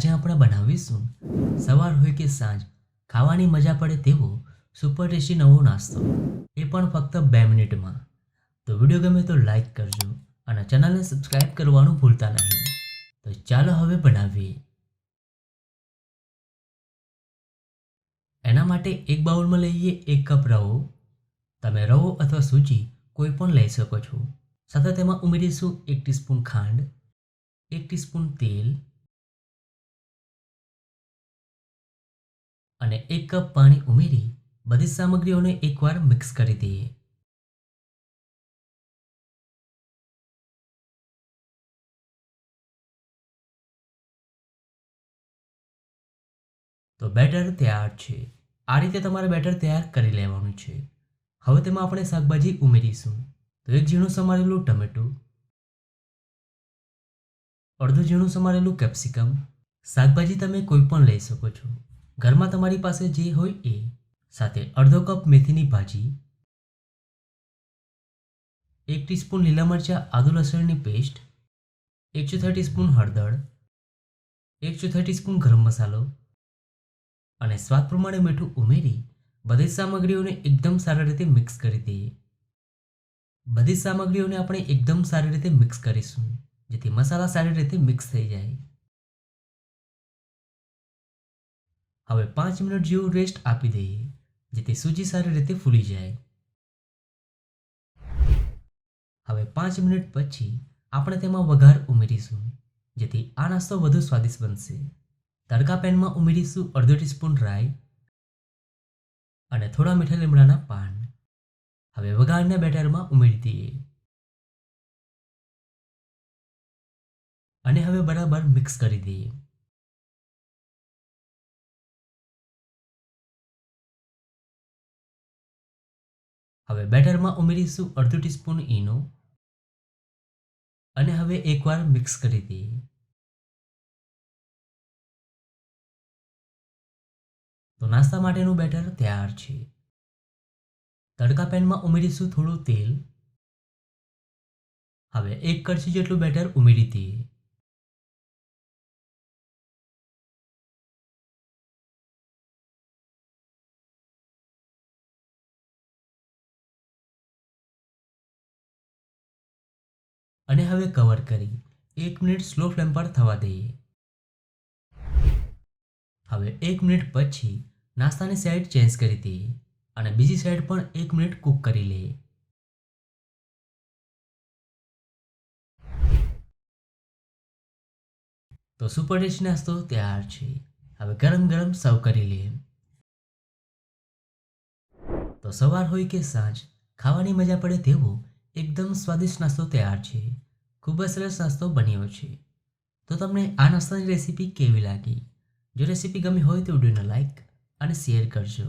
આજે આપણે બનાવીશું સવાર હોય કે સાંજ. ખાવાની મજા પડે તેવો સુપર ટેસ્ટી નવો નાસ્તો. એ પણ ફક્ત બે મિનિટમાં. તો વીડિયો ગમે તો લાઈક કરજો અને ચેનલને સબસ્ક્રાઈબ કરવાનું ભૂલતા નહીં. તો ચાલો હવે બનાવીએ. એના માટે એક બાઉલમાં લઈએ એક કપ રવો. તમે રવો અથવા સૂજી કોઈ પણ લઈ શકો છો. સાથે તેમાં ઉમેરીશું એક ટીસ્પૂન ખાંડ, એક ટીસ્પૂન તેલ અને એક કપ પાણી ઉમેરી બધી સામગ્રીઓને એકવાર મિક્સ કરી દઈએ. તો બેટર તૈયાર છે. આ રીતે તમારે બેટર તૈયાર કરી લેવાનું છે. હવે તેમાં આપણે શાકભાજી ઉમેરીશું. તો એક ઝીણું સમારેલું ટમેટું. અડધું ઝીણું સમારેલું કેપ્સિકમ. શાકભાજી તમે કોઈ પણ લઈ શકો છો. ઘરમાં તમારી પાસે જે હોય એ. સાથે અડધો કપ મેથીની ભાજી. એક ટીસ્પૂન લીલા મરચાં, આદુ લસણની પેસ્ટ. એક ચોથા ટીસ્પૂન હળદર. એક ચોથા ટીસ્પૂન ગરમ મસાલો. અને સ્વાદ પ્રમાણે મીઠું ઉમેરી બધી સામગ્રીઓને એકદમ સારી રીતે મિક્સ કરી દઈએ. બધી સામગ્રીઓને આપણે એકદમ સારી રીતે મિક્સ કરીશું, જેથી મસાલા સારી રીતે મિક્સ થઈ જાય. હવે પાંચ મિનિટ જેવું રેસ્ટ આપી દઈએ, જેથી સૂજી સારી રીતે ફૂલી જાય. હવે પાંચ મિનિટ પછી આપણે તેમાં વઘાર ઉમેરીશું, જેથી આ નાસ્તો વધુ સ્વાદિષ્ટ બનશે. તડકા પેનમાં ઉમેરીશું અડધો ટીસ્પૂન રાઈ અને થોડા મીઠા લીમડાના પાન. હવે વઘારને બેટરમાં ઉમેરી દઈએ. અને હવે બરાબર મિક્સ કરી દઈએ. હવે બેટરમાં ઉમેરીશું અડધો ટીસ્પૂન ઈનો. અને હવે એકવાર મિક્સ કરી દઈએ. તો નાસ્તા માટેનું બેટર તૈયાર છે. તડકા પેનમાં ઉમેરીશું થોડું તેલ. હવે એક કડછી જેટલું બેટર ઉમેરી દઈએ. અને હવે કવર કરી એક મિનિટ સ્લો ફ્લેમ પર થવા દઈએ. હવે એક મિનિટ પછી નાસ્તાની સાઈડ ચેન્જ કરી દઈએ અને બીજી સાઈડ પણ એક મિનિટ કૂક કરી લઈએ. તો સુપર ટેસ્ટી નાસ્તો તૈયાર છે. હવે ગરમ ગરમ સર્વ કરી લઈએ. તો સવાર હોય કે સાંજ, ખાવાની મજા પડે તેવો એકદમ સ્વાદિષ્ટ નાસ્તો તૈયાર છે. ખૂબ જ સરસ નાસ્તો બન્યો છે. તો તમને આ નાસ્તાની રેસીપી કેવી લાગી? જો રેસીપી ગમી હોય તો વિડીયોને લાઈક અને શેર કરજો.